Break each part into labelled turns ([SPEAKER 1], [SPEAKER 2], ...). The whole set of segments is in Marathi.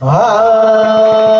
[SPEAKER 1] Ah.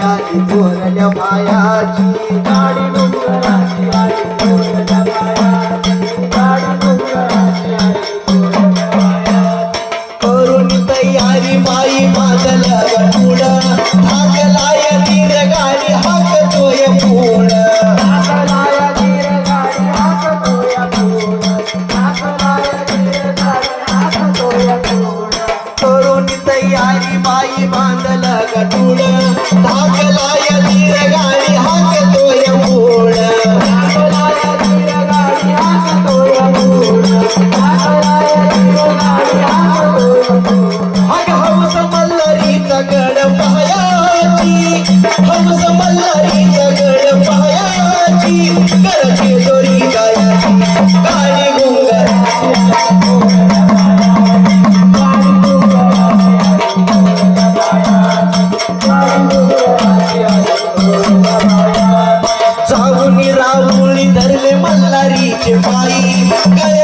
[SPEAKER 1] आई थोरल्या मायाची
[SPEAKER 2] काळी डोंगराची आई थोरल्या मायाची
[SPEAKER 1] बांधला गटूळ धाकला या गाणी हाक your body. Good.